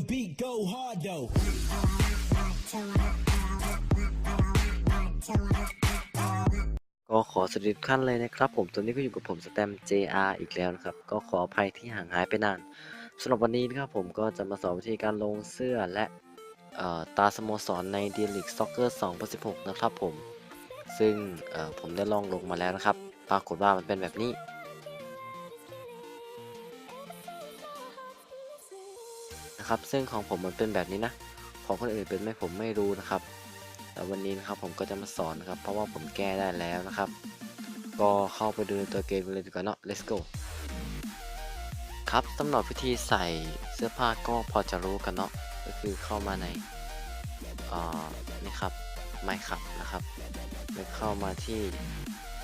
the beat go hard though. ก็ขอสวัสดีทุกท่านเลยนะครับผมตอนนี้ก็อยู่กับผมสแตม JR อีกแล้วนะครับ ก็ขออภัยที่ห่างหายไปนานสำหรับวันนี้นะครับผมก็จะมาสอนวิธีการลงเสื้อและตาสโมสรใน d ีลิกซ็อกเกอร์2016 นะครับผม ซึ่งผมได้ลองลงมาแล้วนะครับ ปรากฏว่ามันเป็นแบบนี้ นะครับ ซึ่งของผมมันเป็นแบบนี้นะ ของคนอื่นเป็นไหมผมไม่รู้นะครับ แต่วันนี้นะครับผมก็จะมาสอนนะครับ เพราะว่าผมแก้ได้แล้วนะครับ ก็เข้าไปดูตัวเกมเลยดีกว่าเนาะ let's go ครับสำหรับวิธีใส่เสื้อผ้าก็พอจะรู้กันเนาะ ก็คือเข้ามาในอ่านี่ครับไม่ขับนะครับแล้วเข้ามาที่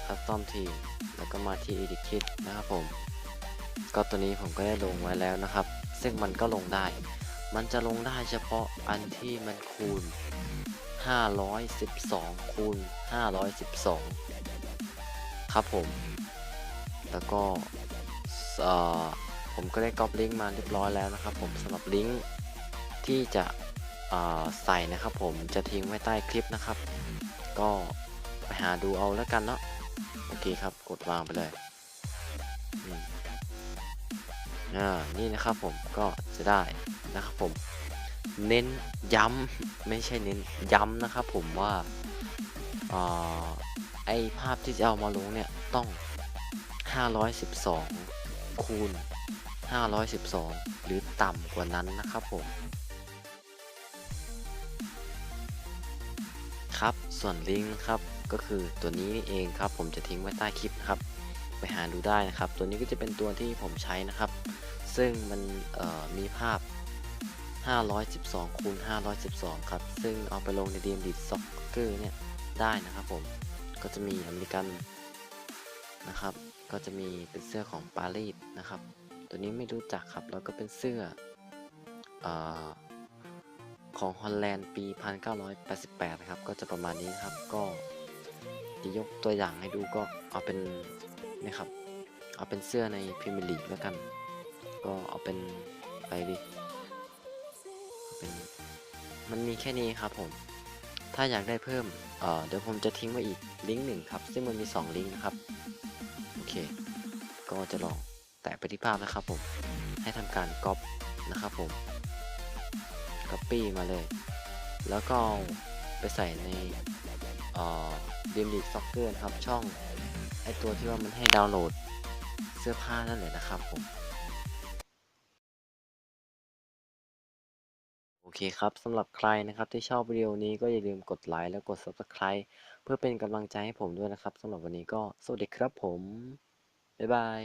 custom team แล้วก็มาที่ edit kit นะครับผม ก็ตัวนี้ผมก็ได้ลงไว้แล้วนะครับ ซึ่งมันก็ลงได้ มันจะลงได้เฉพาะอันที่มันคูณ 512 คูณ 512 ครับผม แล้วก็เอ่อผมก็ได้ก๊อปลิงก์มาเรียบร้อยแล้วนะครับผมสำหรับลิงก์ที่จะเอ่อใส่นะครับผมจะทิ้งไว้ใต้คลิปนะครับ ก็ไปหาดูเอาแล้วกันเนาะโอเคครับกดวางไปเลย อ่านี่นะครับผมก็จะได้นะครับผม เน้นย้ำไม่ใช่เน้นย้ำนะครับผมว่าอ่าไอภาพที่จะเอามาลงเนี่ยต้อง 512 คูณ 512 หรือต่ำกว่านั้นนะครับผมครับส่วนลิงก์นะครับก็คือตัวนี้นี่เองครับ ผมจะทิ้งไว้ใต้คลิปนะครับ ไปหาดูได้นะครับ ตัวนี้ก็จะเป็นตัวที่ผมใช้นะครับ ซึ่งมันมีภาพ 512คูณ512 ครับ ซึ่งเอาไปลงในดีมดิซ็อกเกอร์เนี่ย ได้นะครับผม ก็จะมีอเมริกันนะครับ ก็จะมีเป็นเสื้อของปารีสนะครับ ตัวนี้ไม่รู้จักครับ แล้วก็เป็นเสื้อออของฮอลแลนด์ปี 1988 นะครับ ก็จะประมาณนี้นครับ ก็จะยกตัวอย่างให้ดูก็เอาเป็นนี่ครับ เอาเป็นเสื้อในพรีเมียร์ลีกแล้วกัน ก็เอาเป็นไรดีเป็นมันมีแค่นี้ครับผม ถ้าอยากได้เพิ่มเอ่อเดี๋ยวผมจะทิ้งไว้อีกลิงก์หนึ่งครับ ซึ่งมันมี 2 ลิงก์นะครับ โอเค ก็จะลองแตะไปที่ภาพนะครับผม ให้ทำการก๊อปนะครับผม copy มาเลย แล้วก็ไปใส่ในเอ่อ Dream League Soccer นะครับ ช่องไอตัวที่ว่ามันให้ดาวน์โหลดเสื้อผ้านั่นแหละนะครับผม เคครับสำหรับใครนะครับที่ชอบวิดีโอนี้ก็อย่าลืมกดไลค์และกด Subscribe เพื่อเป็นกำลังใจให้ผมด้วยนะครับสำหรับวันนี้ก็สวัสดีครับผม บ๊ายบาย